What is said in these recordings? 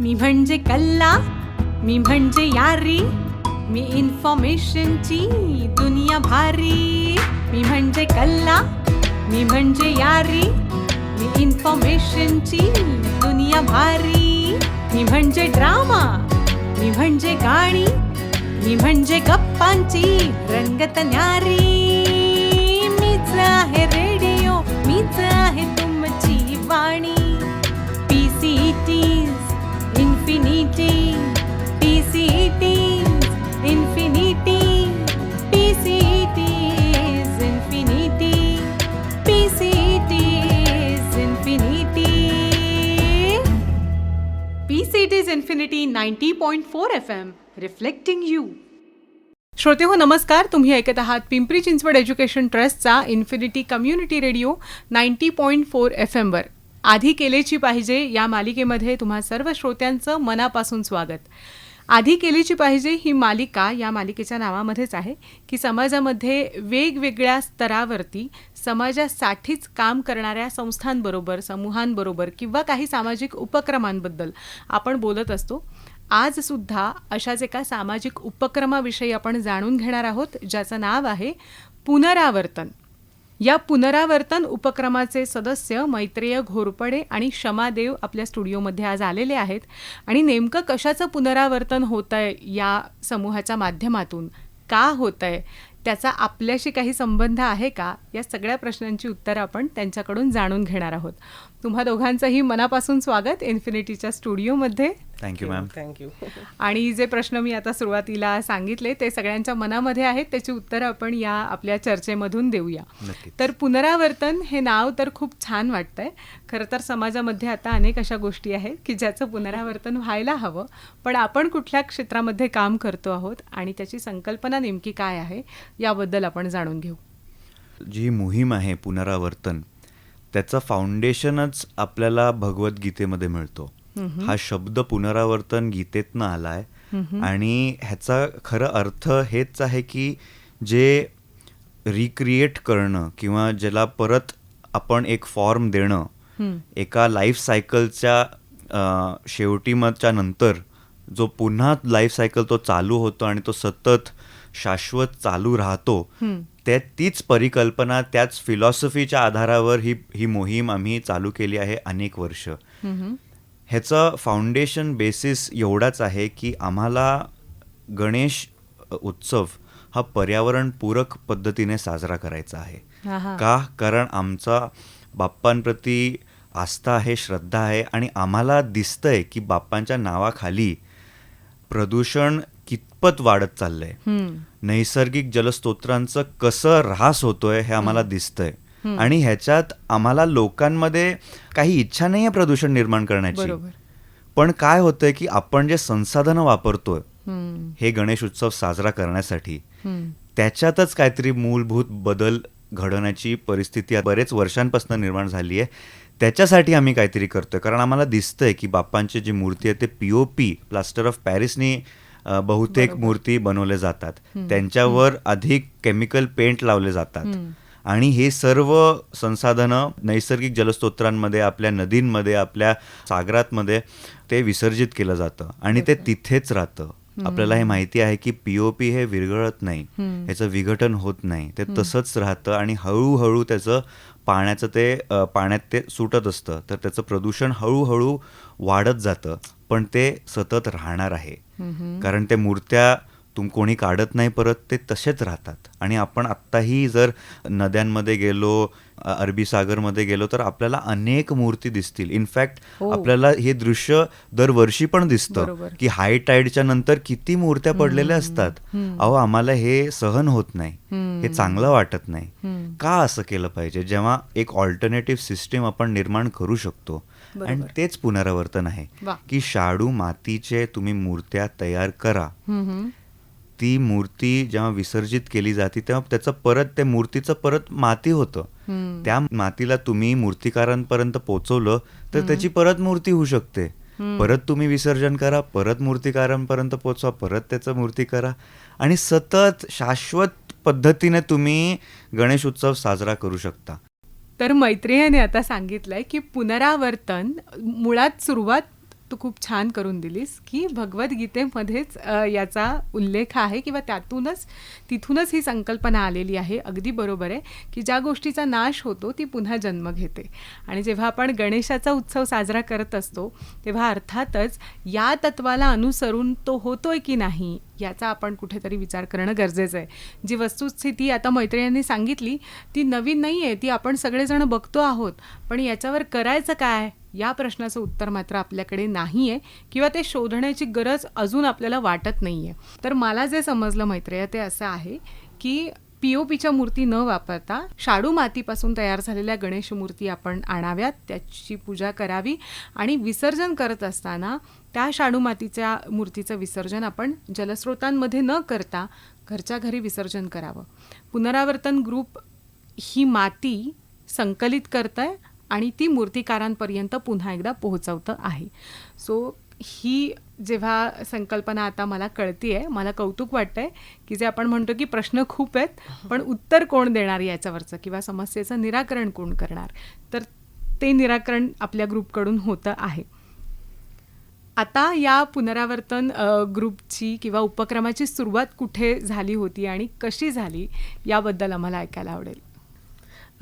मी म्हणजे कल्ला मी म्हणजे यारी मी इन्फॉर्मेशनची दुनिया भारी. मी म्हणजे कल्ला मी म्हणजे यारी मी इन्फॉर्मेशनची दुनिया भारी. मी म्हणजे ड्रामा मी म्हणजे गाणी मी म्हणजे गप्पांची रंगत न्यारी. मीच आहे T's infinity P C T's infinity ninety point four F M reflecting you श्रोते हो नमस्कार. तुम्ही ऐकत आहात पिंपरी चिंचवड एज्युकेशन ट्रस्टचा infinity community radio ninety point four F एमवर आधी केलेची पाहिजे या मालिकेमध्ये तुम्हा सर्व श्रोत्यांचं मनापासून स्वागत. आधी केलीची पाहिजे ही मालिका या मालिकेच्या नावामध्येच आहे की समाजामध्ये वेगवेगळ्या स्तरावरती समाजासाठीच काम करणाऱ्या संस्थांबरोबर समूहांबरोबर किंवा काही सामाजिक उपक्रमांबद्दल आपण बोलत असतो. आजसुद्धा अशाच एका सामाजिक उपक्रमाविषयी आपण जाणून घेणार आहोत ज्याचं नाव आहे पुनरावर्तन. या पुनरावर्तन उपक्रमाचे सदस्य मैत्रेय घोरपडे आणि क्षमादेव आपल्या स्टुडिओमध्ये आज आलेले आहेत. आणि नेमकं कशाचं पुनरावर्तन होत आहे या समूहाच्या माध्यमातून? का होत आहे त्याचा आपल्याशी काही संबंध आहे का? या सगळ्या प्रश्नांची उत्तरं आपण त्यांच्याकडून जाणून घेणार आहोत. तुम्हा दोघांचंही मनापासून स्वागत इन्फिनिटीच्या स्टुडिओमध्ये. थँक्यू मॅम थँक्यू आणि जे प्रश्न मी आता सुरुवातीला सांगितले ते सगळ्यांच्या मनामध्ये आहेत त्याची उत्तरं आपण या आपल्या चर्चेमधून देऊया. तर पुनरावर्तन हे नाव तर खूप छान वाटतंय. खरं तर समाजामध्ये आता अनेक अशा गोष्टी आहेत की ज्याचं पुनरावर्तन व्हायला हवं पण आपण कुठल्या क्षेत्रामध्ये काम करतो आहोत आणि त्याची संकल्पना नेमकी काय आहे याबद्दल आपण जाणून घेऊ. जी मोहीम आहे पुनरावर्तन त्याचं फाउंडेशनच आपल्याला भगवद्गीतेमध्ये मिळतो. हा शब्द पुनरावर्तन गीतेतनं आलाय. आणि ह्याचा खरं अर्थ हेच आहे की जे रिक्रिएट करणं किंवा ज्याला परत आपण एक फॉर्म देणं एका लाईफ सायकलच्या शेवटी मगच्या नंतर जो पुन्हा लाईफ सायकल तो चालू होतो आणि तो सतत शाश्वत चालू राहतो त्या तीच परिकल्पना त्याच फिलॉसॉफीच्या आधारावर ही ही मोहीम आम्ही चालू केली आहे अनेक वर्ष. ह्याचं फाउंडेशन बेसिस एवढाच आहे की आम्हाला गणेश उत्सव हा पर्यावरणपूरक पद्धतीने साजरा करायचा आहे. आहा. का? कारण आमचा बाप्पांप्रती आस्था आहे श्रद्धा आहे आणि आम्हाला दिसतंय की बाप्पांच्या नावाखाली प्रदूषण कितपत वाढत चाललंय. नैसर्गिक जलस्तोत्रांचं कसं ऱ्हास होतोय हे आम्हाला दिसतंय आणि ह्याच्यात आम्हाला लोकांमध्ये काही इच्छा नाही आहे प्रदूषण निर्माण करण्याची. पण काय होतंय की आपण जे संसाधनं वापरतोय. हे गणेश उत्सव साजरा करण्यासाठी. त्याच्यातच काहीतरी मूलभूत बदल घडवण्याची परिस्थिती बरेच वर्षांपासून निर्माण झाली आहे त्याच्यासाठी आम्ही काहीतरी करतोय कारण आम्हाला दिसतंय की बाप्पांची जी मूर्ती आहे ते पीओपी प्लास्टर ऑफ पॅरिसनी बहुतेक मूर्ती बनवले जातात. त्यांच्यावर अधिक केमिकल पेंट लावले जातात. आणि हे सर्व संसाधनं नैसर्गिक जलस्तोत्रांमध्ये आपल्या नदींमध्ये आपल्या सागरातमध्ये ते विसर्जित केलं जातं. आणि ते तिथेच राहतं. आपल्याला हे माहिती आहे की पीओपी हे विरघळत नाही. ह्याचं विघटन होत नाही. ते तसंच राहतं आणि हळूहळू त्याचं पाण्याचं ते पाण्यात ते सुटत असतं. तर त्याचं प्रदूषण हळूहळू वाढत जातं पण ते सतत राहणार आहे. कारण ते मूर्त्या तुम कोणी काढत नाही परत ते तसेच राहतात. आणि आपण आत्ताही जर नद्यांमध्ये गेलो अरबी सागरमध्ये गेलो तर आपल्याला अनेक मूर्ती दिसतील. इनफॅक्ट हो. आपल्याला हे दृश्य दरवर्षी पण दिसतं. की हाय टाईडच्या नंतर किती मूर्त्या पडलेल्या असतात. अहो आम्हाला हे सहन होत नाही. हे चांगलं वाटत नाही. का असं केलं पाहिजे? जेव्हा एक ऑल्टरनेटिव्ह सिस्टीम आपण निर्माण करू शकतो आणि तेच पुनरावर्तन आहे. की शाडू मातीचे तुम्ही मूर्त्या तयार करा. ती मूर्ती जेव्हा विसर्जित केली जाते तेव्हा त्याचं परत त्या मूर्तीचं परत माती होतं. त्या मातीला तुम्ही मूर्तिकारांपर्यंत पोहोचवलं तर त्याची परत मूर्ती होऊ शकते. परत तुम्ही विसर्जन करा परत मूर्तिकारांपर्यंत पोहोचवा परत त्याचं मूर्ती करा. आणि सतत शाश्वत पद्धतीने तुम्ही गणेश उत्सव साजरा करू शकता. तर मैत्रिणीने आता सांगितलंय की पुनरावर्तन मुळात सुरुवात तू खूप छान करून दिलीस की भगवद्गीतेमध्येच याचा उल्लेख आहे किंवा त्यातूनच तिथूनच ही संकल्पना आलेली आहे. अगदी बरोबर आहे की ज्या गोष्टीचा नाश होतो ती पुन्हा जन्म घेते. आणि जेव्हा आपण गणेशाचा उत्सव साजरा करत असतो तेव्हा अर्थातच या तत्वाला अनुसरून तो होतोय की नाही याचा आपण कुठेतरी विचार करणं गरजेचं आहे. जी वस्तुस्थिती आता मैत्रिणींनी सांगितली ती नवीन नाही आहे ती आपण सगळेजण बघतो आहोत. पण याच्यावर करायचं काय? या प्रश्नाचं उत्तर मात्र आपल्याकडे नाही आहे किंवा ते शोधण्याची गरज अजून आपल्याला वाटत नाही आहे तर मला जे समजलं मैत्रिया ते असं आहे की पी ओ पीच्या मूर्ती न वापरता शाडू मातीपासून तयार झालेल्या गणेश मूर्ती आपण आणाव्यात त्याची पूजा करावी आणि विसर्जन करत असताना त्या शाडू मातीच्या मूर्तीचं विसर्जन आपण जलस्रोतांमध्ये न करता घरच्या घरी विसर्जन करावं. पुनरावर्तन ग्रुप ही माती संकलित करत आहे आणि ती मूर्तिकारांपर्यंत पुन्हा एकदा पोहोचवतं आहे. सो ही जेव्हा संकल्पना आता मला कळती आहे मला कौतुक वाटतंय की जे आपण म्हणतो की प्रश्न खूप आहेत पण उत्तर कोण देणार याच्यावरचं किंवा समस्येचं निराकरण कोण करणार? तर ते निराकरण आपल्या ग्रुपकडून होतं आहे. आता या पुनरावर्तन ग्रुपची किंवा उपक्रमाची सुरुवात कुठे झाली होती आणि कशी झाली याबद्दल आम्हाला ऐकायला आवडेल.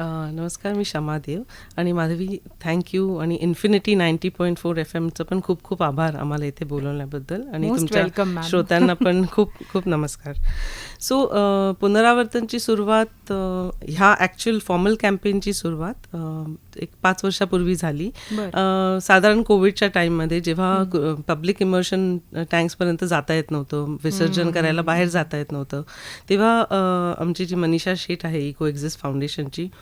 नमस्कार मी शमा देव आणि माधवी थँक्यू आणि infinity ninety point four F एमचं पण खूप खूप आभार आम्हाला इथे बोलवण्याबद्दल आणि तुमच्या. श्रोत्यांना पण खूप खूप नमस्कार. सो पुनरावर्तनची सुरुवात अ, ह्या ॲक्च्युअल फॉर्मल कॅम्पेनची सुरुवात अ, एक पाच वर्षापूर्वी झाली. साधारण कोविडच्या टाईममध्ये जेव्हा पब्लिक इमर्शन टँक्सपर्यंत जाता येत नव्हतं विसर्जन करायला बाहेर जाता येत नव्हतं तेव्हा आमची जी मनीषा शेठ आहे इको एक्झिस्ट फाउंडेशनची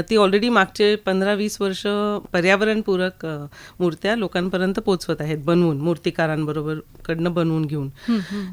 ती ऑलरेडी मागचे पंधरा वीस वर्ष पर्यावरणपूरक मूर्त्या लोकांपर्यंत पोचवत आहेत बनवून मूर्तिकारांबरोबर कडनं बनवून घेऊन.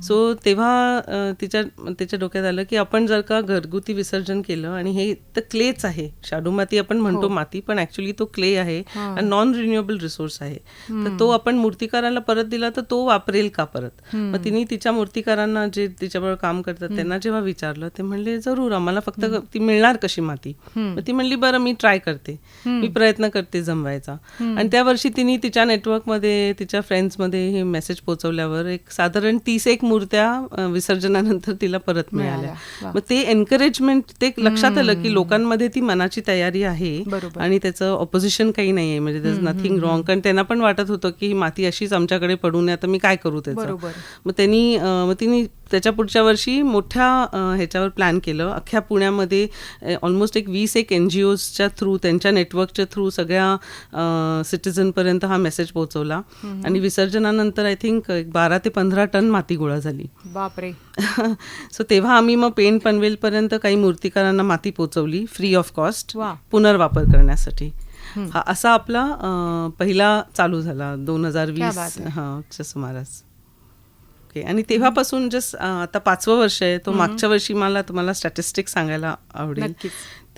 सो तेव्हा तिच्या तिच्या डोक्यात आलं की आपण जर का घरगुती विसर्जन केलं आणि हे तर क्लेच आहे. शाडू माती आपण म्हणतो माती पण ऍक्च्युली तो क्ले आहे आणि नॉन रिन्युएबल रिसोर्स आहे. तर तो आपण मूर्तिकाराला परत दिला तर तो वापरेल का परत? मग तिने तिच्या मूर्तिकारांना जे तिच्याबरोबर काम करतात त्यांना जेव्हा विचारलं ते म्हणले जरूर आम्हाला फक्त ती मिळणार कशी माती? मग ती म्हणली बरं मी ट्राय करते. मी प्रयत्न करते जमवायचा. आणि त्या वर्षी तिने तिच्या नेटवर्कमध्ये तिच्या फ्रेंड्समध्ये हे मेसेज पोहोचवल्यावर एक साधारण तीस एक मूर्त्या विसर्जनानंतर तिला परत मिळाल्या. मग ते एनकरेजमेंट ते लक्षात आलं की लोकांमध्ये ती मनाची तयारी आहे. आणि त्याचं ऑपोजिशन काही नाही आहे म्हणजे नथिंग रॉंग कारण त्यांना पण वाटत होतं की ही माती अशीच आमच्याकडे पडू नये आता मी काय करू त्याचं. मग त्यांनी मग तिने त्याच्या पुढच्या वर्षी मोठ्या ह्याच्यावर प्लॅन केलं. अख्ख्या पुण्यामध्ये ऑलमोस्ट एक वीस एक एन जी ओजच्या थ्रू त्यांच्या नेटवर्कच्या थ्रू सगळ्या सिटीजनपर्यंत हा मेसेज पोहोचवला. आणि विसर्जनानंतर आय थिंक एक बारा ते पंधरा टन माती गोळा झाली. बापरे. सो तेव्हा आम्ही मग पेन पनवेलपर्यंत काही मूर्तिकारांना माती पोचवली फ्री ऑफ कॉस्ट. पुनर्वापर करण्यासाठी. हा असा आपला पहिला चालू झाला दोन हजार वीस. हाच्या सुमारास. ओके आणि तेव्हापासून जस्ट आता पाचवं वर्ष आहे तो मागच्या वर्षी मला तुम्हाला स्टॅटिस्टिक सांगायला आवडेल.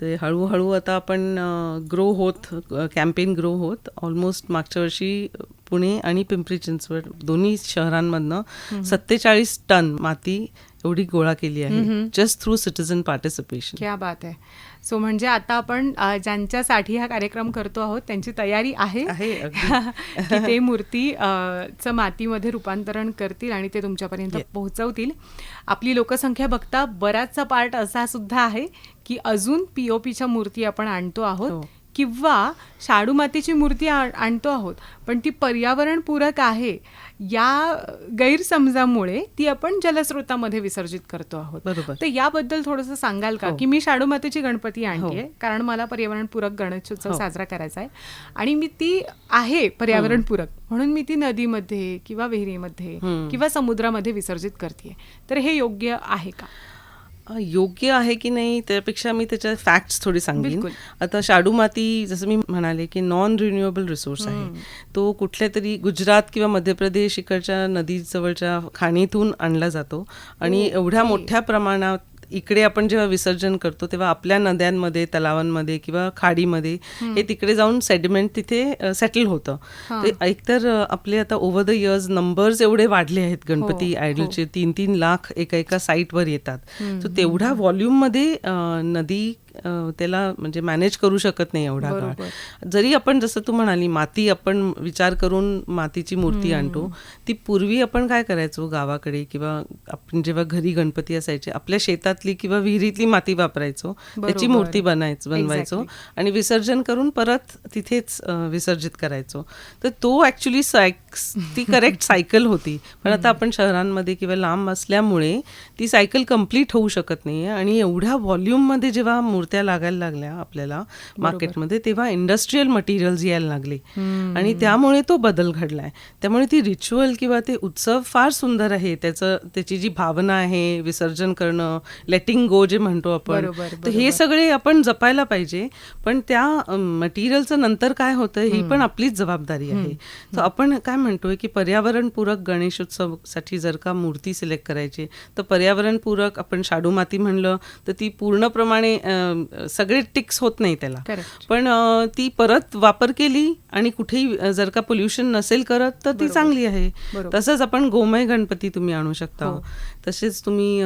ते हळूहळू आता आपण ग्रो होत कॅम्पेन ग्रो होत. ऑलमोस्ट मागच्या वर्षी पुणे आणि पिंपरी चिंचवड दोन्ही शहरांमधनं सत्तेचाळीस टन माती एवढी गोळा केली आहे. जस्ट थ्रू सिटीजन पार्टिसिपेशन क्या बात आहे. सो म्हणजे आता आपण ज्यांच्यासाठी हा कार्यक्रम करतो आहोत त्यांची तयारी आहे. की ते मूर्ती चं मातीमध्ये रूपांतरण करतील आणि ते तुमच्यापर्यंत पोहोचवतील. आपली लोकसंख्या बघता बराचसा पार्ट असा सुद्धा आहे की अजून पीओपीच्या मूर्ती आपण आणतो आहोत हो. किंवा शाडू मातीची मूर्ती आण- आणतो आहोत. पण ती पर्यावरणपूरक आहे. या गैरसमजामुळे ती आपण जलस्रोतामध्ये विसर्जित करतो आहोत बरोबर. तर याबद्दल थोडंसं सांगाल का हो. की मी शाडू मातेची गणपती आणते कारण मला पर्यावरणपूरक गणेशोत्सव हो. साजरा करायचा आहे आणि मी ती आहे पर्यावरणपूरक म्हणून मी ती नदीमध्ये किंवा विहिरीमध्ये. किंवा समुद्रामध्ये विसर्जित करते तर हे योग्य आहे का योग्य आहे की नाही त्यापेक्षा मी त्याच्या फॅक्ट्स थोडी सांगेन. आता शाडू माती जसं मी म्हणाले की नॉन रिन्युएबल रिसोर्स आहे तो कुठल्या तरी गुजरात किंवा मध्य प्रदेश इकडच्या नदीजवळच्या खाणीतून आणला जातो. आणि एवढ्या मोठ्या प्रमाणात इकडे आपण जेव्हा विसर्जन करतो तेव्हा आपल्या नद्यांमध्ये तलावांमध्ये किंवा खाडीमध्ये हे तिकडे जाऊन सेडिमेंट तिथे सेटल होतं. ते एकतर आपले आता ओव्हर द इयर्स नंबर्स एवढे वाढले आहेत गणपती आयडलचे तीन तीन लाख एका एका साईटवर येतात. सो तेवढ्या व्हॉल्यूममध्ये नदी त्याला म्हणजे मॅनेज करू शकत नाही एवढा. काळ. जरी आपण जसं तू म्हणाली माती आपण विचार करून मातीची मूर्ती आणतो ती पूर्वी आपण काय करायचो गावाकडे किंवा आपण जेव्हा घरी गणपती असायचे आपल्या शेतातली किंवा विहिरीतली माती वापरायचो त्याची. मूर्ती बनायच बनवायचो आणि विसर्जन करून परत तिथेच विसर्जित करायचो. तर तो ऍक्च्युली ती करेक्ट सायकल होती. पण आता आपण शहरांमध्ये किंवा लांब असल्यामुळे ती सायकल कंप्लीट होऊ शकत नाहीये आणि एवढ्या व्हॉल्यूममध्ये जेव्हा मूर्त्या लागायला लागल्या आपल्याला मार्केटमध्ये तेव्हा इंडस्ट्रीयल मटेरियल्स यायला लागले. आणि त्यामुळे तो बदल घडलाय. त्यामुळे ती रिच्युअल किंवा ते उत्सव फार सुंदर आहे. त्याचं त्याची जी भावना आहे विसर्जन करणं लेटिंग गो जे म्हणतो आपण तर हे सगळे आपण जपायला पाहिजे. पण त्या मटेरियलचं नंतर काय होतं ही पण आपलीच जबाबदारी आहे. तर आपण काय म्हणतोय की पर्यावरणपूरक गणेशोत्सवसाठी जर का मूर्ती सिलेक्ट करायची तर पर्यावरणपूरक आपण शाडू माती म्हणलं तर ती पूर्णप्रमाणे सगळे टिक्स होत नाही त्याला. पण ती परत वापर केली आणि कुठेही जर का पोल्युशन नसेल करत तर ती चांगली आहे. तसंच आपण गोमय गणपती तुम्ही आणू शकता हो. तसेच तुम्ही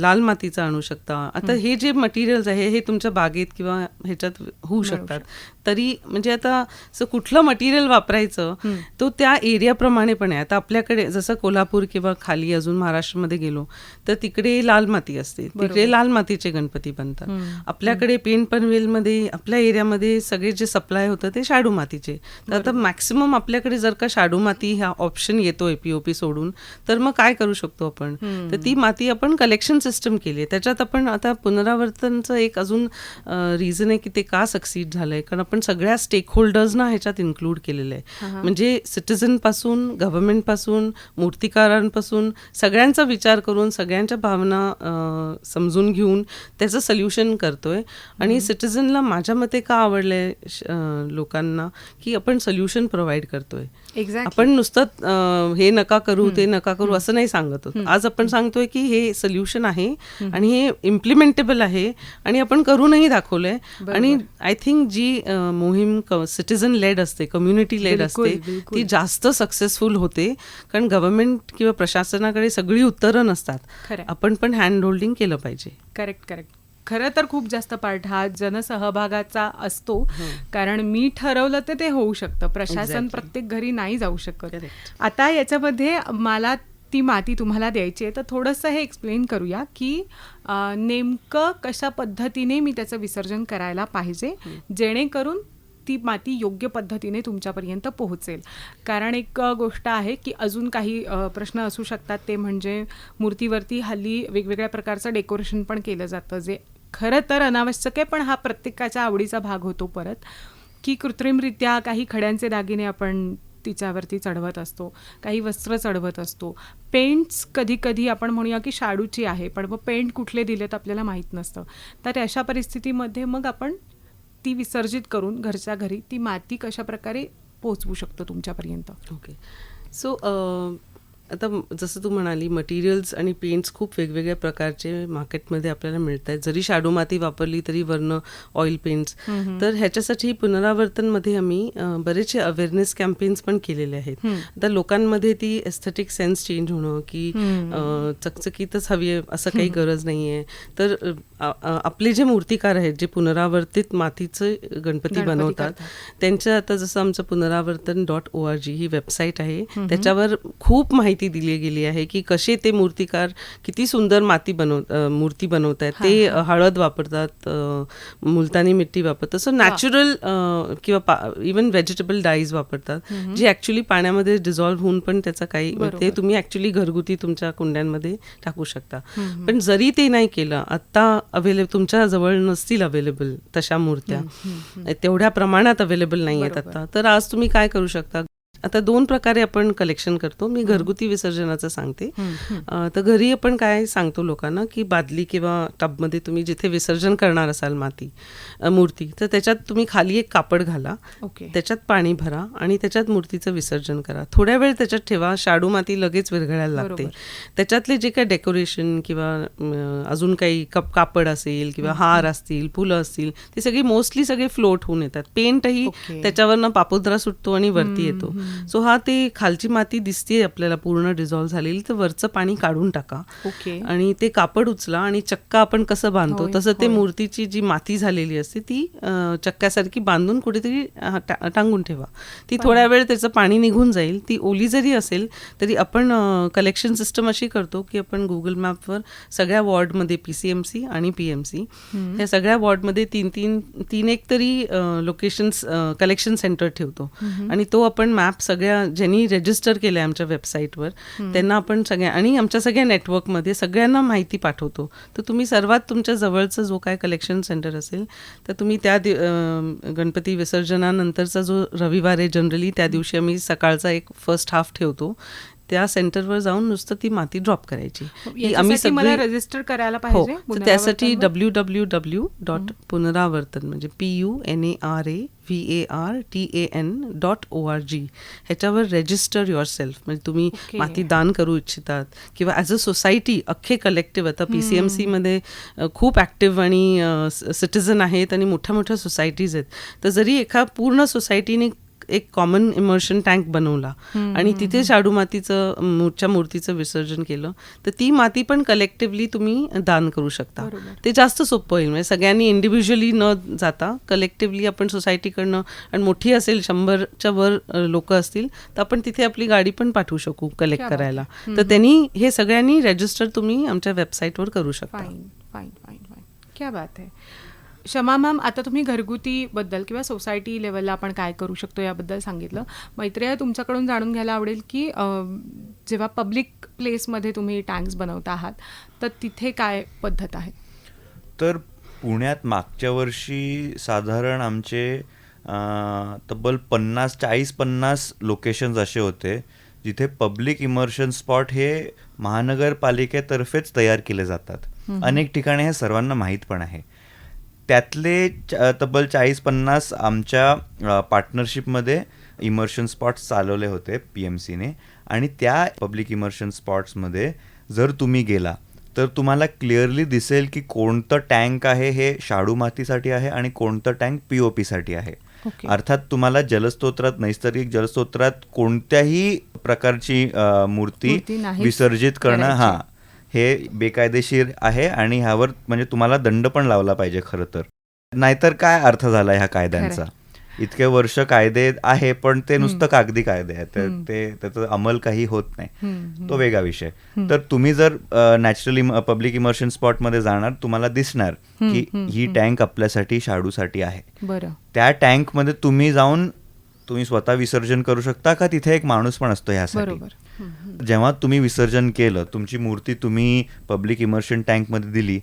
लाल मातीचा आणू शकता. आता हे. जे मटेरियल्स आहे हे तुमच्या बागेत किंवा ह्याच्यात होऊ शकतात. तरी म्हणजे आता असं कुठलं मटेरियल वापरायचं तो त्या एरियाप्रमाणे पण आहे. आता आपल्याकडे जसं कोल्हापूर किंवा खाली अजून महाराष्ट्रामध्ये गेलो तर तिकडे लाल माती असते. तिकडे लाल मातीचे गणपती बनतात. आपल्याकडे पेन पनवेलमध्ये आपल्या एरियामध्ये सगळे जे सप्लाय होतं ते शाडू मातीचे. तर आता मॅक्सिमम आपल्याकडे जर का शाडू माती हा ऑप्शन येतोय पीओपी सोडून तर मग काय करू शकतो आपण? तर ती माती आपण कलेक्शन सिस्टम केली आहे. त्याच्यात आपण आता पुनरावर्तनचं एक अजून रिझन आहे की ते का सक्सीड झालंय? कारण आपण सगळ्या स्टेक होल्डर्सना ह्याच्यात इन्क्लूड केलेलं आहे. म्हणजे सिटीझनपासून गव्हर्नमेंटपासून मूर्तिकारांपासून सगळ्यांचा विचार करून सगळ्यांच्या भावना समजून घेऊन त्याचं सोल्युशन करतोय. आणि सिटीझनला माझ्या मते का अं, लोकांना की आपण सोल्युशन प्रोव्हाइड करतोय? एक्झॅक्ट आपण नुसतं हे नका करू ते नका करू असं नाही सांगत आज आपण सांगतोय की हे सोल्युशन आहे आणि हे इम्प्लिमेंटेबल आहे आणि आपण करूनही दाखवलंय. आणि आय थिंक जी मोहीम सिटीझन लेड असते कम्युनिटी लेड असते. ती जास्त सक्सेसफुल होते कारण गव्हर्नमेंट किंवा प्रशासनाकडे सगळी उत्तरं नसतात. आपण पण हँड होल्डिंग केलं पाहिजे. करेक्ट करेक्ट खरं तर खूप जास्त पार्ट हा जनसहभागाचा असतो. कारण मी ठरवलं तर ते होऊ शकतं. प्रशासन. प्रत्येक घरी नाही जाऊ शकत. आता याच्यामध्ये मला ती माती तुम्हाला द्यायची आहे तर थोडंसं हे एक्सप्लेन करूया की नेमकं कशा पद्धतीने मी त्याचं विसर्जन करायला पाहिजे जेणेकरून ती माती योग्य पद्धतीने तुमच्यापर्यंत पोहोचेल. कारण एक गोष्ट आहे की अजून काही प्रश्न असू शकतात. ते म्हणजे मूर्तीवरती हल्ली वेगवेगळ्या प्रकारचं डेकोरेशन पण केलं जातं. जे खरं तर अनावश्यक आहे पण हा प्रत्येकाच्या आवडीचा भाग होतो परत की कृत्रिमरित्या काही खड्यांचे दागिने आपण तिच्यावरती चढवत असतो काही वस्त्र चढवत असतो. पेंट्स कधी कधी आपण म्हणूया की शाडूची आहे पण मग पेंट कुठले दिलेत आपल्याला माहीत नसतं. तर अशा परिस्थितीमध्ये मग आपण ती विसर्जित करून घरच्या घरी ती माती कशा प्रकारे पोहोचवू शकतो तुमच्यापर्यंत? ओके सो uh, आता जसं तू म्हणाली मटेरियल्स आणि पेंट्स खूप वेगवेगळ्या प्रकारचे मार्केटमध्ये आपल्याला मिळत आहेत जरी शाडू माती वापरली तरी वरनं ऑइल पेंट्स तर ह्याच्यासाठी पुनरावर्तनमध्ये आम्ही बरेचसे अवेअरनेस कॅम्पेन्स पण केलेले आहेत. आता लोकांमध्ये ती एस्थेटिक सेन्स चेंज होणं की चकचकीतच हवी आहे असं काही गरज नाही आहे तर आपले जे मूर्तिकार आहेत जे पुनरावर्तित मातीचे गणपती बनवतात करतात. त्यांचं आता जसं आमचं Punaravartan dot O R G ही वेबसाईट आहे. त्याच्यावर खूप माहिती दिली गेली आहे की कसे ते मूर्तिकार किती सुंदर माती बनव मूर्ती बनवत आहेत ते हळद वापरतात मुलतानी मिट्टी वापरतात. तसं नॅचरल किंवा इवन व्हेजिटेबल डाईज वापरतात जी ऍक्च्युली पाण्यामध्ये डिझॉल्व्ह होऊन पण त्याचा काही ते तुम्ही ऍक्च्युली घरगुती तुमच्या कुंड्यांमध्ये टाकू शकता. पण जरी ते नाही केलं आता अवेलेबल तुमच्या जवळ नसतील अवेलेबल तशा मूर्त्या. तेवढ्या प्रमाणात अवेलेबल नाही आहेत आता. तर आज तुम्ही काय करू शकता? आता दोन प्रकारे आपण कलेक्शन करतो. मी घरगुती विसर्जनाचं सांगते. तर घरी आपण काय सांगतो लोकांना की बादली किंवा टबमध्ये तुम्ही जिथे विसर्जन करणार असाल माती मूर्ती तर त्याच्यात तुम्ही खाली एक कापड घाला. ओके. त्याच्यात पाणी भरा आणि त्याच्यात मूर्तीचं विसर्जन करा. थोड्या वेळ त्याच्यात ठेवा. शाडू माती लगेच विरघळायला लागते. त्याच्यातले जे काही डेकोरेशन किंवा अजून काही कप कापड असेल किंवा हार असतील फुलं असतील ते सगळी मोस्टली सगळे फ्लोट होऊन येतात. पेंटही. त्याच्यावरनं पापुद्रा सुटतो आणि वरती येतो. सो हा ते खालची माती दिसते आपल्याला पूर्ण डिझॉल्व्ह झालेली. तर वरचं पाणी काढून टाका. ओके. आणि ते कापड उचला आणि चक्का आपण कसं बांधतो तसं ते. मूर्तीची जी माती झालेली असते ती चक्क्यासारखी बांधून कुठेतरी टांगून ठेवा. ती थोड्या वेळ त्याचं पाणी निघून जाईल. ती ओली जरी असेल तरी आपण कलेक्शन सिस्टम अशी करतो की आपण गुगल मॅपवर सगळ्या वॉर्डमध्ये पी सी एम सी आणि पी एम सी ह्या सगळ्या वॉर्डमध्ये तीन तीन तीन एक तरी लोकेशन्स कलेक्शन सेंटर ठेवतो. आणि तो आपण मॅप सगळ्या ज्यांनी रजिस्टर केलं आमच्या वेबसाईटवर त्यांना आपण सगळ्या आणि आमच्या सगळ्या नेटवर्कमध्ये सगळ्यांना माहिती पाठवतो. तर तुम्ही सर्वात तुमच्या जवळचं जो काय कलेक्शन सेंटर असेल तर तुम्ही त्या दि- गणपती विसर्जनानंतरचा जो रविवार आहे जनरली त्या दिवशी आम्ही सकाळचा एक फर्स्ट हाफ ठेवतो. त्या सेंटरवर जाऊन नुसतं ती माती ड्रॉप करायची. ही याच्यासाठी मला रजिस्टर करायला हो पाहिजे तर त्यासाठी? W W W dot Punaravartan म्हणजे P U N A R A V A R T A N dot O R G ह्याच्यावर रजिस्टर युअर सेल्फ म्हणजे तुम्ही. माती दान करू इच्छितात किंवा ॲज अ सोसायटी अख्खे कलेक्टिव्ह आता पी सी एम सीमध्ये खूप ॲक्टिव्ह आणि सिटिझन आहेत आणि मोठ्या मोठ्या सोसायटीज आहेत. तर जरी एका पूर्ण सोसायटीने एक कॉमन इमर्शन टँक बनवला. आणि तिथे शाडू मातीचं मूर्च्या मूर्तीचं विसर्जन केलं. तर ती माती पण कलेक्टिव्हली तुम्ही दान करू शकता. ते जास्त सोपं होईल. म्हणजे सगळ्यांनी इंडिव्हिज्युअली न जाता कलेक्टिव्हली आपण सोसायटीकडनं आणि मोठी असेल शंभरच्या वर लोक असतील तर आपण तिथे आपली गाडी पण पाठवू शकू कलेक्ट करायला. तर त्यांनी हे सगळ्यांनी रजिस्टर तुम्ही आमच्या वेबसाईटवर करू शकता. फाईन फाईन फाईन फाईन क्या बात आहे क्षमा मॅम आता तुम्ही घरगुतीबद्दल किंवा सोसायटी लेवलला आपण काय करू शकतो याबद्दल सांगितलं. मैत्रिया तुमच्याकडून जाणून घ्यायला आवडेल की जेव्हा पब्लिक प्लेसमध्ये तुम्ही टँक्स बनवता आहात तर तिथे काय पद्धत आहे? तर पुण्यात मागच्या वर्षी साधारण आमचे तब्बल पन्नास चाळीस पन्नास लोकेशन्स असे होते जिथे पब्लिक इमर्शन स्पॉट हे महानगरपालिकेतर्फेच तयार केले जातात. अनेक ठिकाणी हे सर्वांना माहीत पण आहे. त्यातले तब्बल चाळीस पन्नास आमच्या पार्टनरशिपमध्ये इमर्शन स्पॉट्स चालवले होते पी एम सीने आणि त्या पब्लिक इमर्शन स्पॉट्समध्ये जर तुम्ही गेला तर तुम्हाला क्लिअरली दिसेल की कोणतं टँक आहे हे शाडू मातीसाठी आहे आणि कोणतं टँक पी ओ पीसाठी आहे ओके. अर्थात तुम्हाला जलस्तोत्रात नैसर्गिक जलस्तोत्रात कोणत्याही प्रकारची मूर्ती विसर्जित करणं. हा हे बेकायदेशीर आहे आणि ह्यावर म्हणजे तुम्हाला दंड पण लावला पाहिजे खरं तर. नाहीतर काय अर्थ झाला ह्या कायद्यांचा? इतके वर्ष कायदे आहे पण ते नुसतं कागदी कायदे आहेत. ते- त्याचा अंमल काही होत नाही. तो वेगळा विषय. तर तुम्ही जर नॅचरली पब्लिक इमर्शन स्पॉटमध्ये जाणार तुम्हाला दिसणार की ही टँक आपल्यासाठी शाडूसाठी आहे. बरं. त्या टँकमध्ये तुम्ही जाऊन तुम्ही स्वतः विसर्जन करू शकता का? तिथे एक माणूस पण असतो ह्यासाठी. जेव्हा तुम्ही विसर्जन केलं तुमची मूर्ती तुम्ही पब्लिक इमर्शन टँकमध्ये दिली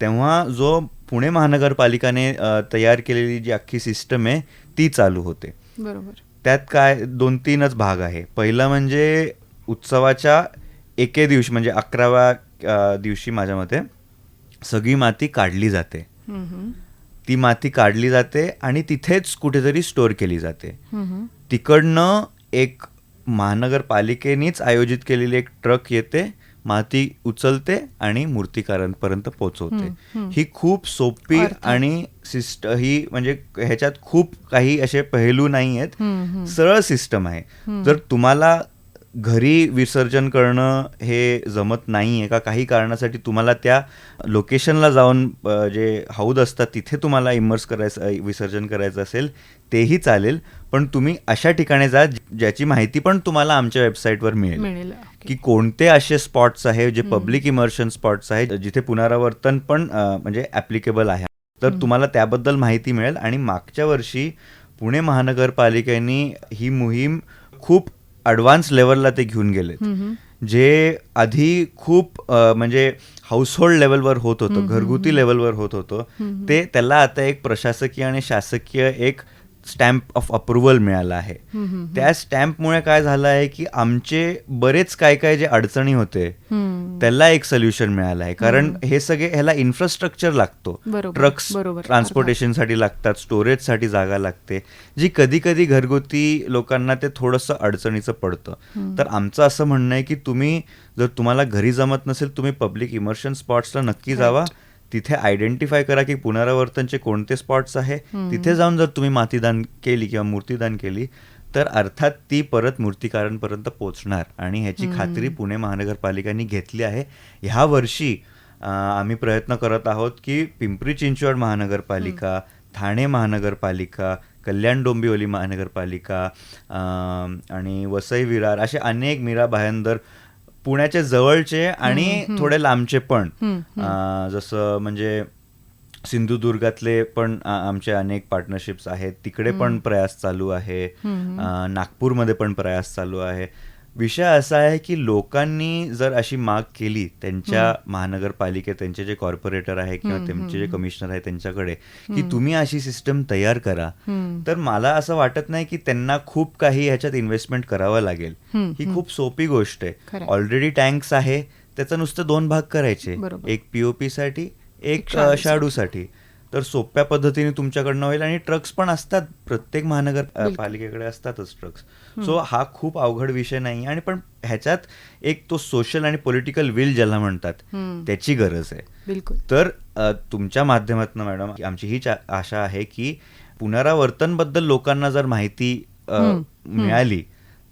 तेव्हा जो पुणे महानगरपालिकाने तयार केलेली जी अख्खी सिस्टम आहे ती चालू होते. बरोबर. त्यात काय दोन तीनच भाग आहे. पहिलं म्हणजे उत्सवाच्या एके दिवशी म्हणजे अकराव्या दिवशी माझ्या मते सगळी माती काढली जाते. ती माती काढली जाते आणि तिथेच कुठेतरी स्टोअर केली जाते. तिकडनं एक महानगरपालिकेनेच आयोजित केलेली एक ट्रक येते माती उचलते आणि मूर्तिकारांपर्यंत पोहोचवते ही खूप सोपी. आणि सिस्ट ही म्हणजे ह्याच्यात खूप काही असे पहलू नाही आहेत. सरळ सिस्टम आहे जर तुम्हाला घरी विसर्जन करणं हे जमत नाही आहे का? काही कारणासाठी तुम्हाला त्या लोकेशनला जाऊन जे हौद असतात तिथे तुम्हाला इमर्स करायचं विसर्जन करायचं असेल तेही चालेल. पण तुम्ही अशा ठिकाणी जा ज्याची माहिती पण तुम्हाला आमच्या वेबसाईटवर मिळेल. की कोणते असे स्पॉट्स आहे जे पब्लिक इमर्शन स्पॉट्स आहेत जिथे पुनरावर्तन पण म्हणजे ॲप्लिकेबल आहे. तर तुम्हाला त्याबद्दल माहिती मिळेल. आणि मागच्या वर्षी पुणे महानगरपालिकेने ही मोहीम खूप ॲडव्हान्स लेवलला ते घेऊन गेलेत. जे आधी खूप म्हणजे हाऊसहोल्ड लेवलवर होत होतं घरगुती लेवलवर होत होतं ते त्याला आता एक प्रशासकीय आणि शासकीय एक स्टॅम्प ऑफ अप्रुव्हल मिळाला आहे. त्या स्टॅम्पमुळे काय झालं आहे की आमचे बरेच काय काय जे अडचणी होते. त्याला एक सोल्युशन मिळालं आहे. कारण हे सगळे ह्याला इन्फ्रास्ट्रक्चर लागतो. ट्रक्स. ट्रान्सपोर्टेशनसाठी लागतात स्टोरेजसाठी जागा लागते. जी कधी कधी घरगुती लोकांना ते थोडंसं अडचणीचं पडतं. तर आमचं असं म्हणणं आहे की तुम्ही जर तुम्हाला घरी जमत नसेल तुम्ही पब्लिक इमर्शन स्पॉट्सला नक्की जावा. तिथे आयडेंटिफाय करा की पुनरावर्तनचे कोणते स्पॉट्स आहे. तिथे जाऊन जर तुम्ही मातीदान केली किंवा मूर्तीदान केली तर अर्थात ती परत मूर्तिकारांपर्यंत पोचणार. आणि ह्याची खात्री पुणे महानगरपालिकेने घेतली आहे. ह्या वर्षी आम्ही प्रयत्न करत आहोत की पिंपरी चिंचवड महानगरपालिका ठाणे महानगरपालिका कल्याण डोंबिवली महानगरपालिका आणि वसई विरार असे अनेक मीरा भायंदर पुण्याचे जवळचे आणि थोडे लांबचे पण. जसं म्हणजे सिंधुदुर्गातले पण आमचे अनेक पार्टनरशिप्स आहेत. तिकडे पण प्रयास चालू आहे. नागपूरमध्ये पण प्रयास चालू आहे. विषय असा आहे की लोकांनी जर अशी माग केली त्यांच्या महानगरपालिकेत त्यांचे जे कॉर्पोरेटर आहे किंवा त्यांचे जे कमिशनर आहे त्यांच्याकडे की तुम्ही अशी सिस्टम तयार करा. तर मला असं वाटत नाही की त्यांना खूप काही ह्याच्यात इन्व्हेस्टमेंट करावं लागेल. ही खूप सोपी गोष्ट आहे. ऑलरेडी टँक्स आहे त्याचं नुसतं दोन भाग करायचे. एक पीओपी साठी एक शाडूसाठी. तर सोप्या पद्धतीने तुमच्याकडनं होईल आणि ट्रक्स पण असतात. प्रत्येक महानगर पालिकेकडे असतातच ट्रक्स सो हा खूप अवघड विषय नाही आणि पण ह्याच्यात एक तो सोशल आणि पॉलिटिकल विल ज्याला म्हणतात त्याची गरज आहे. बिलकुल. तर तुमच्या माध्यमातून मॅडम आमची हीच आशा आहे की पुनरावर्तनबद्दल लोकांना जर माहिती मिळाली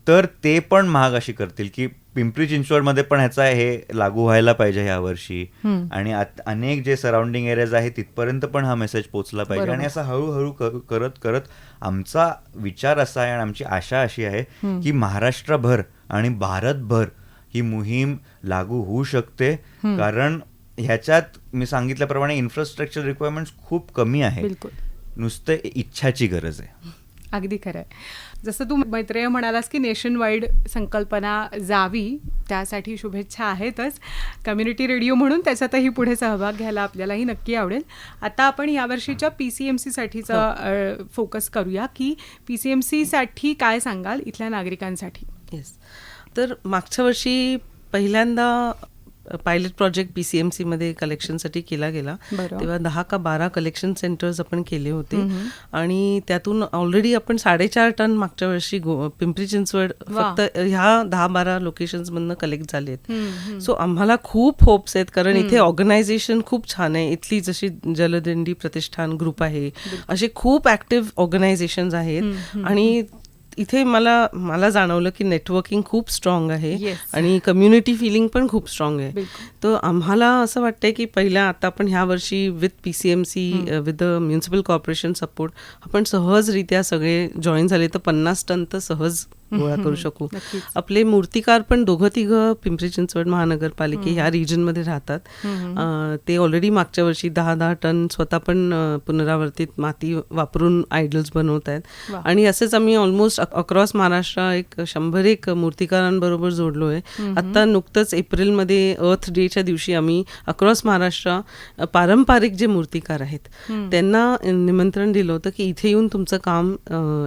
तर ते पण महाग अशी करतील की पिंपरी चिंचवडमध्ये पण ह्याचा हे लागू व्हायला पाहिजे ह्या वर्षी. आणि अनेक जे सराउंडिंग एरियाज आहे तिथपर्यंत पण हा मेसेज पोहोचला पाहिजे. आणि असं हळूहळू करत करत आमचा विचार असा आहे आणि आमची आशा अशी आहे की महाराष्ट्रभर आणि भारतभर ही मोहीम लागू होऊ शकते. कारण ह्याच्यात मी सांगितल्याप्रमाणे इन्फ्रास्ट्रक्चर रिक्वायरमेंट्स खूप कमी आहे नुसतं इच्छाची गरज आहे. अगदी खरं आहे. जसं तू मैत्रेय म्हणालास की नेशन वाईड संकल्पना जावी त्यासाठी शुभेच्छा आहेतच. कम्युनिटी रेडिओ म्हणून त्याच्यातही पुढे सहभाग घ्यायला आपल्यालाही नक्की आवडेल. आता आपण यावर्षीच्या पी सी एम सीसाठीचा फोकस करूया की पी सी एम सीसाठी काय सांगाल इथल्या नागरिकांसाठी? येस तर मागच्या वर्षी पहिल्यांदा pilot project P C M सीमध्ये कलेक्शनसाठी केला गेला. तेव्हा दहा का बारा कलेक्शन सेंटर्स आपण केले होते. आणि त्यातून ऑलरेडी आपण साडेचार टन मागच्या वर्षी पिंपरी चिंचवड. फक्त ह्या दहा बारा लोकेशन्समधनं कलेक्ट झालेत. सो आम्हाला खूप होप्स आहेत कारण इथे ऑर्गनायझेशन खूप छान आहे. इथली जशी जलदिंडी प्रतिष्ठान ग्रुप आहे असे खूप ऍक्टिव्ह ऑर्गनायझेशन आहेत. आणि इथे मला मला जाणवलं की नेटवर्किंग खूप स्ट्रॉंग आहे. आणि कम्युनिटी फिलिंग पण खूप स्ट्रॉंग आहे. तर आम्हाला असं वाटतंय की पहिल्या आता आपण ह्या वर्षी with P C M C with the municipal corporation support आपण सहजरित्या सगळे जॉईन झाले तर पन्नास टन तर सहज गोळा करू शकू. आपले मूर्तिकार पण दोघं तिघं पिंपरी चिंचवड महानगरपालिके ह्या रिजनमध्ये राहतात. ते ऑलरेडी मागच्या वर्षी दहा दहा टन स्वतः पण पुनरावर्तित माती वापरून आयडल्स बनवत आहेत. आणि असेच आम्ही ऑलमोस्ट अक्रॉस महाराष्ट्र एक शंभर एक मूर्तिकारांबरोबर जोडलोय. आता नुकतंच एप्रिलमध्ये अर्थ डेच्या दिवशी आम्ही अक्रॉस महाराष्ट्र पारंपरिक जे मूर्तिकार आहेत त्यांना निमंत्रण दिलं होतं की इथे येऊन तुमचं काम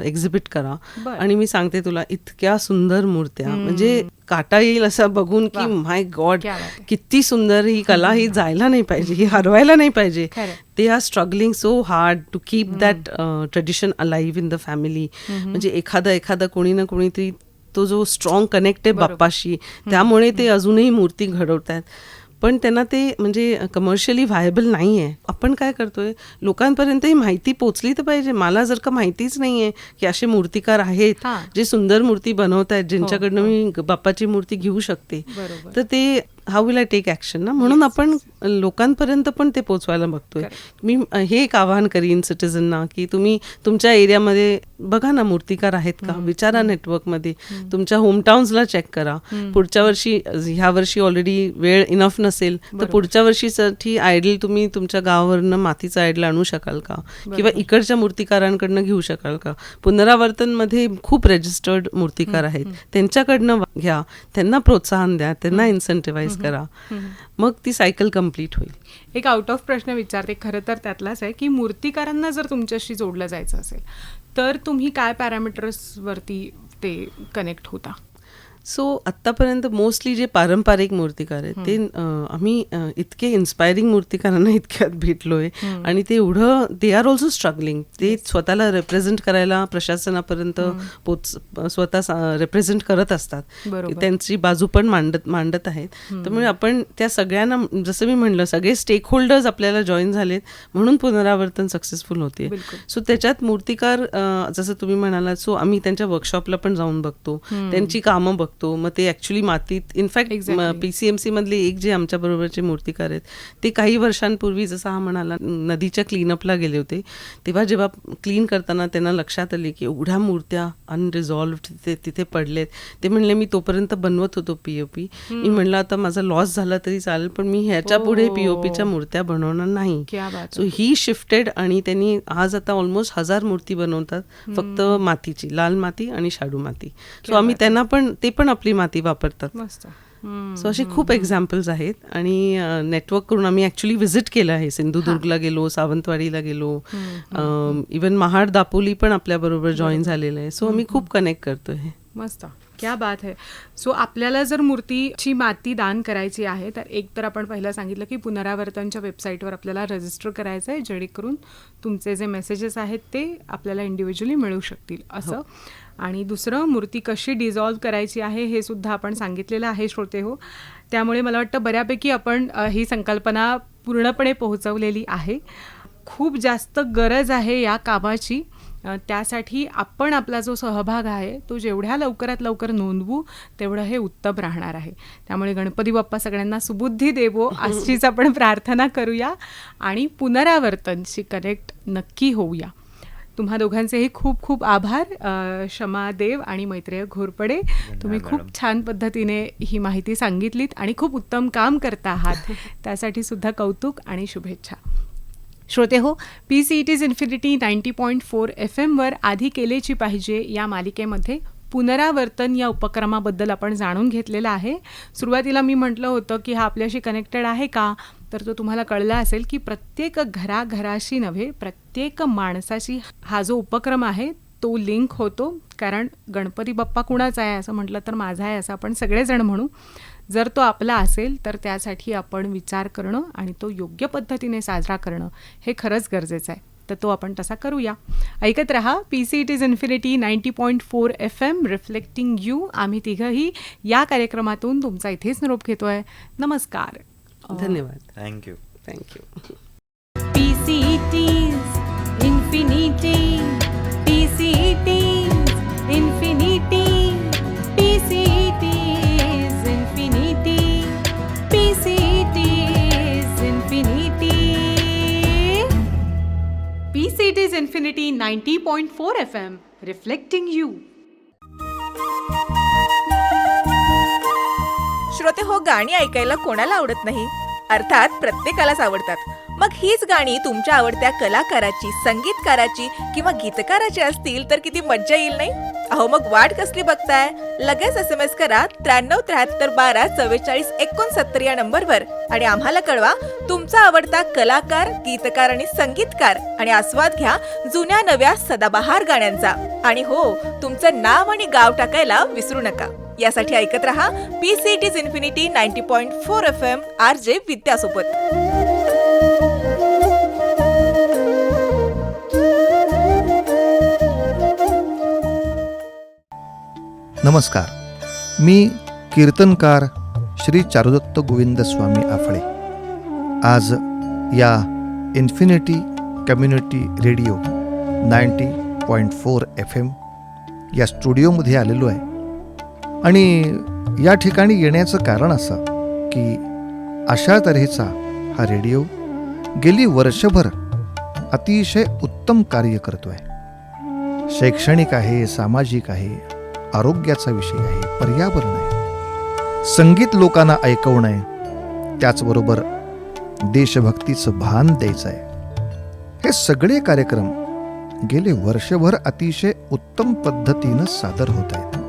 एक्झिबिट करा. आणि मी सांगते तुला इतक्या सुंदर मूर्त्या. म्हणजे काटा येईल असं बघून की माय गॉड. किती सुंदर ही कला ही जायला नाही पाहिजे ही हरवायला नाही पाहिजे. They are struggling so hard to keep that tradition alive in the family म्हणजे एखादा एखादा कोणी ना कोणीतरी तो जो स्ट्रॉंग कनेक्ट आहे बाप्पाशी त्यामुळे ते अजूनही मूर्ती घडवत आहेत पण त्यांना ते म्हणजे कमर्शियली व्हायबल नाही आहे आपण काय करतोय? लोकांपर्यंत ही माहिती पोचली तर पाहिजे. मला जर का माहितीच नाही आहे की असे मूर्तिकार आहेत हां. जे सुंदर मूर्ती बनवत आहेत ज्यांच्याकडनं मी ग- बाप्पाची मूर्ती घेऊ शकते. तर ते how will I take action ना? म्हणून आपण लोकांपर्यंत पण ते पोचवायला बघतोय. मी हे एक आवाहन करीन सिटीजनना की तुम्ही तुमच्या एरियामध्ये बघा ना मूर्तिकार आहेत का? विचारा नेटवर्कमध्ये तुमच्या होमटाउन्सला चेक करा. पुढच्या वर्षी ह्या वर्षी ऑलरेडी वेळ इनफ नसेल तर पुढच्या वर्षीसाठी आयडल तुम्ही तुमच्या गावावरनं मातीचं आयडल आणू शकाल का? किंवा इकडच्या मूर्तिकारांकडनं घेऊ शकाल का? पुनरावर्तनमध्ये खूप रजिस्टर्ड मूर्तिकार आहेत. त्यांच्याकडनं घ्या. त्यांना प्रोत्साहन द्या. त्यांना इन्सेंटिव्हाइज करा. मग ती सायकल कंप्लीट होईल. एक आउट ऑफ प्रश्न विचारते खरं तर त्यातलाच आहे की मूर्तिकारांना जर तुमच्याशी जोडलं जायचं असेल तर तुम्ही काय पॅरामीटर्सवरती ते कनेक्ट होता? सो आत्तापर्यंत मोस्टली जे पारंपरिक मूर्तिकार आहेत ते आम्ही इतके इन्स्पायरिंग मूर्तिकारांना इतक्यात भेटलोय. आणि ते एवढं दे आर ऑल्सो स्ट्रगलिंग ते स्वतःला रिप्रेझेंट करायला प्रशासनापर्यंत पोच स्वतः रिप्रेझेंट करत असतात. त्यांची बाजू पण मांडत मांडत आहेत. त्यामुळे आपण त्या सगळ्यांना जसं मी म्हणलं सगळे स्टेक होल्डर्स आपल्याला जॉईन झालेत म्हणून पुनरावर्तन सक्सेसफुल होते. सो त्याच्यात मूर्तिकार जसं तुम्ही म्हणालात सो आम्ही त्यांच्या वर्कशॉपला पण जाऊन बघतो. त्यांची कामं बघतो. मग ते ऍक्च्युली मातीत इनफॅक्ट Exactly. पीसीएमसी मधले एक जे आमच्या बरोबरचे मूर्तिकार आहेत ते काही वर्षांपूर्वी जसं हा म्हणाला नदीच्या क्लीनअपला गेले होते तेव्हा जेव्हा क्लीन करताना त्यांना लक्षात आले की एवढ्या मूर्त्या अनरिझॉल्व्ह तिथे तिथे पडलेत. ते म्हणले मी तोपर्यंत बनवत होतो पीओपी मी म्हणलं आता माझा लॉस झाला तरी चालेल पण मी ह्याच्या पुढे ओ. पीओपीच्या मूर्त्या बनवणार नाही. सो ही शिफ्टेड आणि त्यांनी आज आता ऑलमोस्ट हजार मूर्ती बनवतात फक्त मातीची लाल माती आणि शाडू माती. सो आम्ही त्यांना पण ते पण आपली माती वापरतात. मस्त. सो असे खूप एक्झाम्पल्स आहेत. आणि नेटवर्क करून आम्ही ॲक्च्युली व्हिजिट केलं आहे. सिंधुदुर्गला गेलो सावंतवाडीला गेलो. इवन महाड दापोली पण आपल्याबरोबर जॉईन झालेलं आहे. सो आम्ही खूप कनेक्ट करतोय मस्त. क्या बात आहे सो आपल्याला जर मूर्तीची माती दान करायची आहे तर एक तर आपण पहिलं सांगितलं की पुनरावर्तनच्या वेबसाईटवर आपल्याला रजिस्टर करायचं आहे जेणेकरून तुमचे जे मेसेजेस आहेत ते आपल्याला इंडिव्हिज्युअली मिळू शकतील. असं. आणि दुसरं मूर्ती कशी डिझॉल्व्ह करायची आहे हे सुद्धा आपण सांगितलेलं आहे श्रोते हो. त्यामुळे मला वाटतं बऱ्यापैकी आपण ही संकल्पना पूर्णपणे पोहोचवलेली आहे. खूप जास्त गरज आहे या कामाची. त्यासाठी आपण आपला जो सहभाग आहे तो जेवढ्या लवकरात लवकर नोंदवू तेवढं हे उत्तम राहणार आहे. त्यामुळे गणपती बाप्पा सगळ्यांना सुबुद्धी देवो आजचीच आपण प्रार्थना करूया आणि पुनरावर्तनशी कनेक्ट नक्की होऊया. तुम्हा दोघांचेही खूप खूप आभार शमा देव आणि मैत्रेय घोरपडे. तुम्ही खूप. छान पद्धतीने ही माहिती सांगितलीत आणि खूप उत्तम काम करता आहात. त्यासाठी सुद्धा कौतुक आणि शुभेच्छा. श्रोते हो P C it is infinity ninety point four F एमवर आधी केलेची पाहिजे या मालिकेमध्ये पुनरावर्तन या उपक्रमाबद्दल आपण जाणून घेतलेलं आहे. सुरुवातीला मी म्हटलं होतं की हा आपल्याशी कनेक्टेड आहे का? तर तो तुम्हाला कळला असेल की प्रत्येक घराघराशी नव्हे प्रत्येक माणसाशी हा जो उपक्रम आहे तो लिंक होतो. कारण गणपती बाप्पा कुणाचा आहे असं म्हटलं तर माझा आहे असं आपण सगळेजण म्हणू. जर तो आपला असेल तर त्यासाठी आपण विचार करणं आणि तो योग्य पद्धतीने साजरा करणं हे खरंच गरजेचं आहे. तर तो आपण तसा करूया. ऐकत रहा P C it is infinity ninety point four F M reflecting you आम्ही तिघंही या कार्यक्रमातून तुमचा इथेच निरोप घेतो आहे नमस्कार. धन्यवाद thank you thank you PCTs Infinity PCTs Infinity PCTs Infinity PCTs Infinity PCTs Infinity 90.4 FM Reflecting You श्रोते हो गाणी ऐकायला कोणाला आवडत नाही अर्थात प्रत्येकालाच आवडतात. मग हीच गाणी तुमच्या आवडत्या कलाकाराची संगीतकाराची किंवा गीतकाराची असतील तर किती मज्जा येईल नाही? अहो मग वाट कसली बघताय? लगेच एस एम एस करा त्र्याण्णव त्र्याहत्तर बारा चव्वेचाळीस एकोणसत्तर या नंबरवर आणि आम्हाला कळवा तुमचा आवडता कलाकार गीतकार आणि संगीतकार आणि आस्वाद घ्या जुन्या नव्या सदाबहार गाण्यांचा. आणि हो तुमचं नाव आणि गाव टाकायला विसरू नका. यासाठी ऐकत रहा P C T's infinity ninety point four F M R J विद्यासोबत. नमस्कार. मी कीर्तनकार श्री चारुदत्त गोविंद स्वामी आफळे. आज या infinity community radio ninety point four F M या स्टुडिओमध्ये आलेलो आहे. आणि या ठिकाणी येण्याचं कारण असं की अशा तऱ्हेचा हा रेडिओ गेली वर्षभर अतिशय उत्तम कार्य करतो आहे शैक्षणिक आहे सामाजिक आहे आरोग्याचा विषय आहे पर्यावरण आहे. संगीत लोकांना ऐकवणं आहे त्याचबरोबर देशभक्तीचं भान द्यायचं आहे. हे सगळे कार्यक्रम गेले वर्षभर अतिशय उत्तम पद्धतीनं सादर होत आहेत.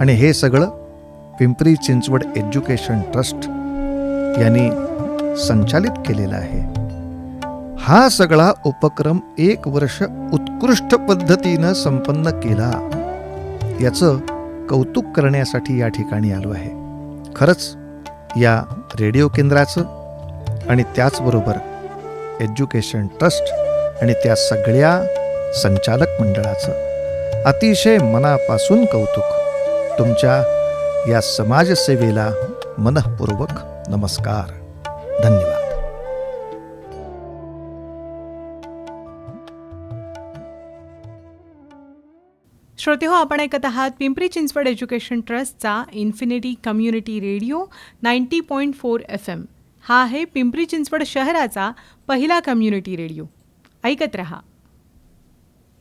आणि हे सगळं पिंपरी चिंचवड एज्युकेशन ट्रस्ट यांनी संचालित केलेलं आहे. हा सगळा उपक्रम एक वर्ष उत्कृष्ट पद्धतीनं संपन्न केला याचं कौतुक करण्यासाठी या ठिकाणी आलो आहे. खरंच या रेडिओ केंद्राचं आणि त्याचबरोबर एज्युकेशन ट्रस्ट आणि त्या सगळ्या संचालक मंडळाचं अतिशय मनापासून कौतुक. तुमच्या या समाजसेवेला मनःपूर्वक नमस्कार. धन्यवाद. श्रोते हो आपण ऐकत आहात पिंपरी चिंचवड एज्युकेशन ट्रस्टचा infinity community radio ninety point four F M. हा आहे पिंपरी चिंचवड शहराचा पहिला कम्युनिटी रेडिओ. ऐकत रहा.